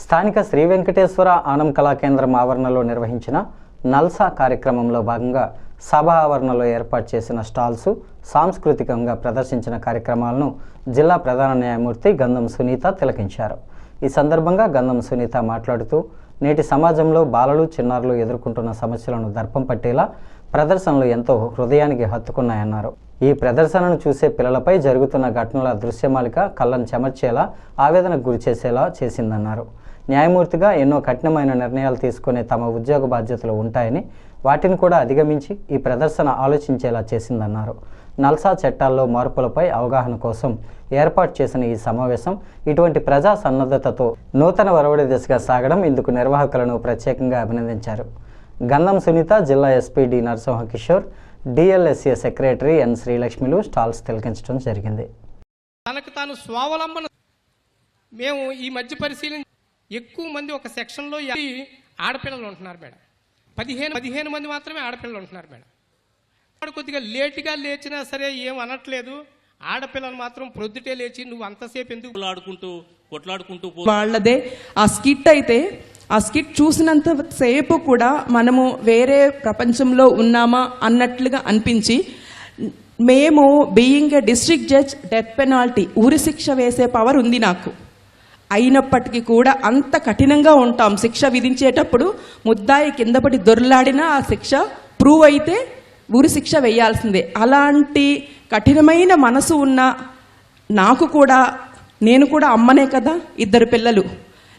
స్థానిక శ్రీ వెంకటేశ్వర ఆనం కళా కేంద్రం ఆవరణలో నిర్వహించిన నల్సా కార్యక్రమంలో భాగంగా సభ ఆవరణలో ఏర్పాటు చేసిన స్టాల్స్ సాంస్కృతికంగా ప్రదర్శించిన కార్యక్రమాలను జిల్లా ప్రధాన న్యాయమూర్తి గంధం సునీత తిలకించారు. ఈ సందర్భంగా గంధం సునీత మాట్లాడుతూ నేటి సమాజంలో బాలలు చిన్నారులు ఎదుర్కొంటున్న సమస్యలను దర్పం పట్టేలా ప్రదర్శనలు ఎంతో హృదయానికి హత్తుకున్నాయన్నారు. ఈ ప్రదర్శనను చూసే పిల్లలపై జరుగుతున్న ఘటనల దృశ్యమాలిక కళ్ళను చెమర్చేలా ఆవేదనకు గురిచేసేలా చేసిందన్నారు. న్యాయమూర్తిగా ఎన్నో కఠినమైన నిర్ణయాలు తీసుకునే తమ ఉద్యోగ బాధ్యతలు ఉంటాయని వాటిని కూడా అధిగమించి ఈ ప్రదర్శన ఆలోచించేలా చేసిందన్నారు. నల్సా చట్టాల్లో మార్పులపై అవగాహన కోసం ఏర్పాటు చేసిన ఈ సమావేశం ఇటువంటి ప్రజా సన్నద్ధతతో నూతన వరవడి దిశగా సాగడం ఇందుకు నిర్వాహకులను ప్రత్యేకంగా అభినందించారు. గంధం సునీత జిల్లా SP D Narasimha Kishore DLSA secretary N శ్రీలక్ష్మిలు stalls తిలకించడం జరిగింది. తనకు తాను స్వావలంబన మేము ఈ మధ్య పరిశీలన ఎక్కువ మంది ఒక సెక్షన్లో ఆడపిల్లలు ఉంటున్నారు మేడం. పదిహేను పదిహేను మంది మాత్రమే ఆడపిల్లలు ఉంటున్నారు మేడం. వాడు కొద్దిగా లేటుగా లేచినా సరే ఏం అనట్లేదు. ఆడపిల్లలు మాత్రం ప్రొద్దుటే లేచి నువ్వు అంతసేపు ఎందుకు కొట్లాడుకుంటూ కొట్లాడుకుంటూ వాళ్ళదే. ఆ స్కిట్ అయితే ఆ స్కిట్ చూసినంత సేపు కూడా మనము వేరే ప్రపంచంలో ఉన్నామా అన్నట్లుగా అనిపించి మేము being a district judge death penalty ఊరి శిక్ష వేసే పవర్ ఉంది నాకు. అయినప్పటికీ కూడా అంత కఠినంగా ఉంటాం. శిక్ష విధించేటప్పుడు ముద్దాయి కిందపడి దొర్లాడినా ఆ శిక్ష ప్రూవ్ అయితే ఊరి శిక్ష వేయాల్సిందే. అలాంటి కఠినమైన మనసు ఉన్న నాకు కూడా నేను కూడా అమ్మనే కదా ఇద్దరు పిల్లలు.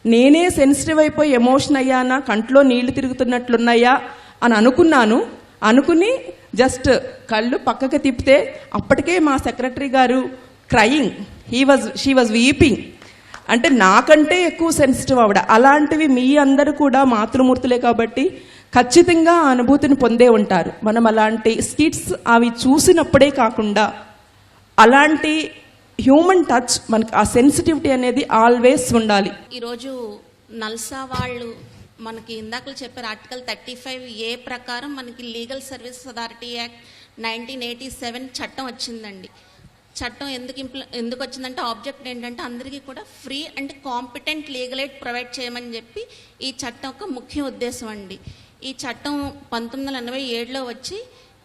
నేనే సెన్సిటివ్ అయిపోయి ఎమోషన్ అయ్యానా కంట్లో నీళ్ళు తిరుగుతున్నట్లున్నాయా అని అనుకున్నాను. అనుకుని జస్ట్ కళ్ళు పక్కకి తిప్పితే అప్పటికే మా సెక్రటరీ గారు crying he was she was weeping అంటే నాకంటే ఎక్కువ సెన్సిటివ్ ఆవిడ. అలాంటివి మీ అందరూ కూడా మాతృమూర్తులే కాబట్టి ఖచ్చితంగా ఆ అనుభూతిని పొందే ఉంటారు. మనం అలాంటి స్కిట్స్ అవి చూసినప్పుడే కాకుండా అలాంటి హ్యూమన్ టచ్ మనకి ఆ సెన్సిటివిటీ అనేది ఆల్వేస్ ఉండాలి. ఈరోజు నల్సా వాళ్ళు మనకి ఇందాకలు చెప్పారు ఆర్టికల్ థర్టీ ఫైవ్ ఏ ప్రకారం మనకి legal services authority act nineteen eighty seven చట్టం వచ్చిందండి. చట్టం ఎందుకు ఇంప్ల ఎందుకు వచ్చిందంటే ఆబ్జెక్ట్ ఏంటంటే అందరికీ కూడా free and competent legal aid provide చేయమని చెప్పి ఈ చట్టం యొక్క ముఖ్య ఉద్దేశం అండి. ఈ చట్టం పంతొమ్మిది వందల ఎనభై ఏడులో వచ్చి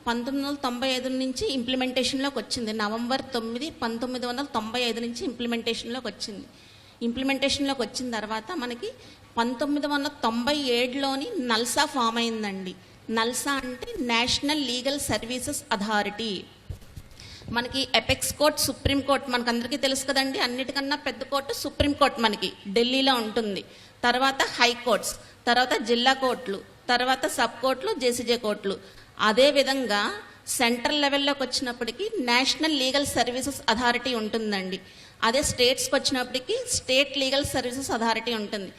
పంతొమ్మిది వందల తొంభై ఐదు నుంచి ఇంప్లిమెంటేషన్లోకి వచ్చింది. నవంబర్ తొమ్మిది పంతొమ్మిది వందల తొంభై ఐదు నుంచి ఇంప్లిమెంటేషన్లోకి వచ్చింది. ఇంప్లిమెంటేషన్లోకి వచ్చిన తర్వాత మనకి పంతొమ్మిది వందల తొంభై ఏడులోని నల్సా ఫామ్ అయిందండి. నల్సా అంటే నేషనల్ లీగల్ సర్వీసెస్ అథారిటీ. మనకి ఎపెక్స్ కోర్ట్ సుప్రీం కోర్ట్ మనకు అందరికీ తెలుసు కదండి. అన్నిటికన్నా పెద్ద కోర్టు సుప్రీం కోర్ట్ మనకి ఢిల్లీలో ఉంటుంది. తర్వాత హైకోర్ట్స్ తర్వాత జిల్లా కోర్టులు తర్వాత సబ్ కోర్టులు జేసీజే కోర్టులు. అదేవిధంగా సెంట్రల్ లెవెల్లోకి వచ్చినప్పటికీ నేషనల్ లీగల్ సర్వీసెస్ అథారిటీ ఉంటుందండి. అదే స్టేట్స్కి వచ్చినప్పటికీ స్టేట్ లీగల్ సర్వీసెస్ అథారిటీ ఉంటుంది.